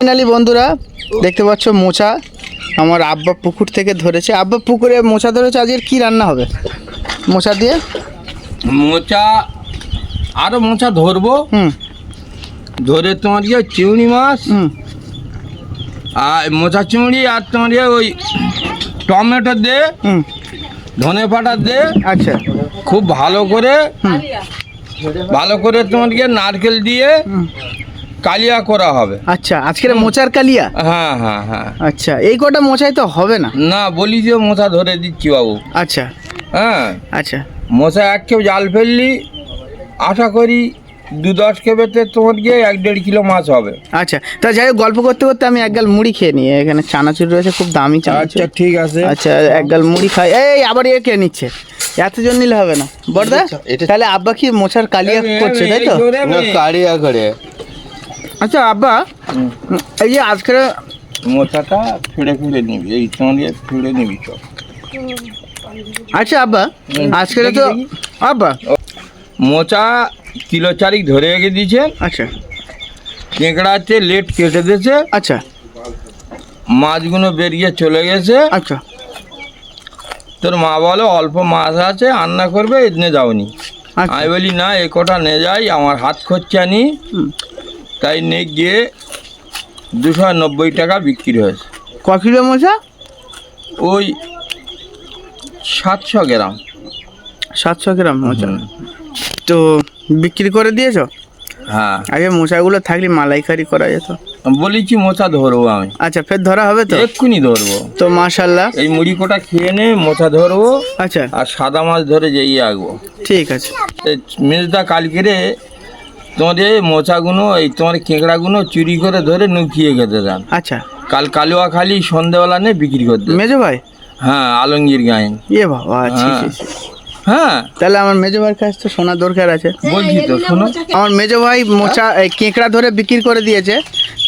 Finally বন্ধুরা দেখতে পাচ্ছ মোচা আমার আব্বা পুকুর থেকে ধরেছে। আব্বা পুকুরে মোচা ধরেছে আজকের কি রান্না হবে? মোচা দিয়ে? মোচা আরও মোচা ধরবো। হুম। ধরে তোমার ইয়ে চিংড়ি মাছ হুম। আর মোচা চিংড়ি আর তোমার ইয়ে ওই টমেটো দে হুম। ধনে পাতা দে আচ্ছা। খুব ভালো করে ভালো করে তোমার ইয়ে নারকেল দিয়ে। কালিয়া করা হবে। আচ্ছা আজকের মোচার কালিয়া? হ্যাঁ হ্যাঁ হ্যাঁ। আচ্ছা এই কটা মোচাই তো হবে না? না বলি যে মোচা ধরে দিচ্ছি বাবু। আচ্ছা। হ্যাঁ। আচ্ছা। মোচা এক কেউ জাল ফেললি আশা করি দু দশ কেবেতে তোমার গিয়ে এক দেড় কিলো মাছ হবে। আচ্ছা তা যাই হোক গল্প করতে করতে আমি এক গাল মুড়ি খেয়ে নিই। এখানে চানাচুর রয়েছে খুব দামি চানাচুর। আচ্ছা ঠিক আছে। আচ্ছা এক গাল মুড়ি খাই। এই আবার এ খেয়ে নিচ্ছে। এতজন নিলে হবে না। বড়দা তাহলে আব্বা কি মোচার কালিয়া করছে তাই তো? কালিয়া করে। আচ্ছা আব্বা এই যে আজকে মোচাটা ফিরে ফিরে নিবি এই ইয়ে ফিরে নিবি চল। আচ্ছা আব্বা আজকে তো আব্বা। মোচা কিলো চারিক ধরে রেখে দিয়েছে। আচ্ছা। কেঁকড়াতে লেট কেটে দিয়েছে। আচ্ছা। মাছগুলো বেরিয়ে চলে গেছে। আচ্ছা। তোর মা বলো অল্প মাছ আছে রান্না করবে এদিনে যাওনি। আচ্ছা। আমি বলি না এ কটা নে যাই আমার হাত খরচা নি। তাই নে গিয়ে দুশো নব্বই টাকা বিক্রি হয়েছে। ক কিলো মোচা ওই সাতশো গ্রাম। সাতশো গ্রাম মোচা তো বিক্রি করে দিয়েছ? হ্যাঁ। আগে মোচাগুলো থাকলে মালাইকারি করা যেত। বলেছি মোচা ধরবো আমি। আচ্ছা ফের ধরা হবে তো? এক্ষুনি ধরবো। তো মাশাল্লাহ এই মুড়ি কোটা খেয়ে নে মোচা ধরবো। আচ্ছা। আর সাদা মাছ ধরে যেই আঁকবো ঠিক আছে। মেজদা কালকে রে তোমাদের মোচাগুলো এই তোমার কেঁকড়াগুলো চুরি করে ধরে নুকিয়ে খেতে দেন। আচ্ছা। কাল কালুয়া খালি সন্ধেবেলা নে বিক্রি করতে। মেজো ভাই? হ্যাঁ আলমগীর গায়েন। ইয়ে বাবা হ্যাঁ। হ্যাঁ। তাহলে আমার মেজো ভাইয়ের কাছে তো শোনা দরকার আছে। বলছি তো শোনো। আমার মেজো ভাই মোচা এই কেঁকড়া ধরে বিক্রি করে দিয়েছে।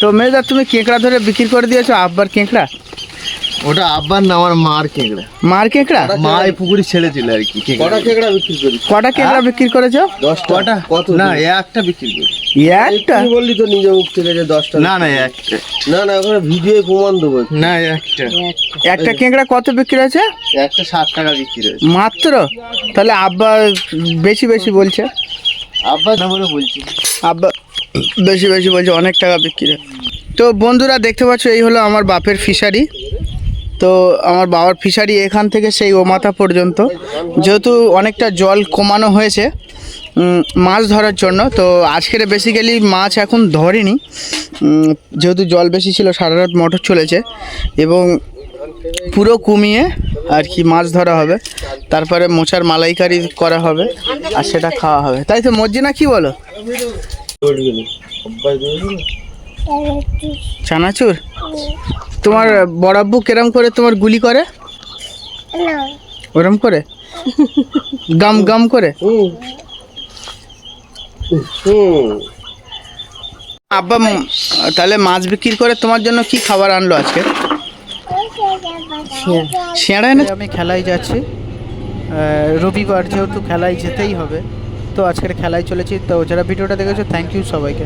তো মেজদা তুমি কেঁকড়া ধরে বিক্রি করে দিয়েছ আব্বার কেঁকড়া? ওটা আব্বার না আমার মার কেঁকড়া। মার কেঁকড়া? মা এই পুকুরে ছেড়েছিল আর কি কটা কেঁকড়া বিক্রি করি কটা কেঁকড়া বিক্রি করেছ? দশটা। কটা? কত না একটা বিক্রি করি একটা? বললি তো নিজে মুখ থেকে যে দশটা না না একটা। না না ওখানে ভিডিও প্রমাণ দেবো না একটা। একটা কেঁকড়া কত বিক্রি হয়েছে? একটা ষাট টাকা বিক্রি হয়েছে। মাত্র? তাহলে আব্বা বেশি বেশি বলছে। আব্বা না বলে বলছি। আব্বা বেশি বেশি বলছে অনেক টাকা বিক্রি হয়। তো বন্ধুরা দেখতে পাচ্ছ এই হলো আমার বাপের ফিশারি তো আমার বাবার ফিশারি এখান থেকে সেই ও মাথা পর্যন্ত। যেহেতু অনেকটা জল কমানো হয়েছে মাছ ধরার জন্য তো আজকের বেসিক্যালি মাছ এখন ধরেনি। যেহেতু জল বেশি ছিল সারা রাত মোটর চলেছে। এবং পুরো কমিয়ে আর কি মাছ ধরা হবে। তারপরে মোচার মালাইকারি করা হবে আর সেটা খাওয়া হবে। তাই তো মর্জিনা কি বলো? চানাচুর? তোমার বড়াব্বু কেরম করে তোমার গুলি করে? ওরম করে? গাম গাম করে? আব্বা তাহলে মাছ বিক্রি করে তোমার জন্য কি খাবার আনলো আজকে? সিয়াড়া এনে আমি খেলায় যাচ্ছি। রবিবার যেহেতু খেলায় যেতেই হবে তো আজকের খেলায় চলেছি। তো যারা ভিডিওটা দেখেছ থ্যাংক ইউ সবাইকে।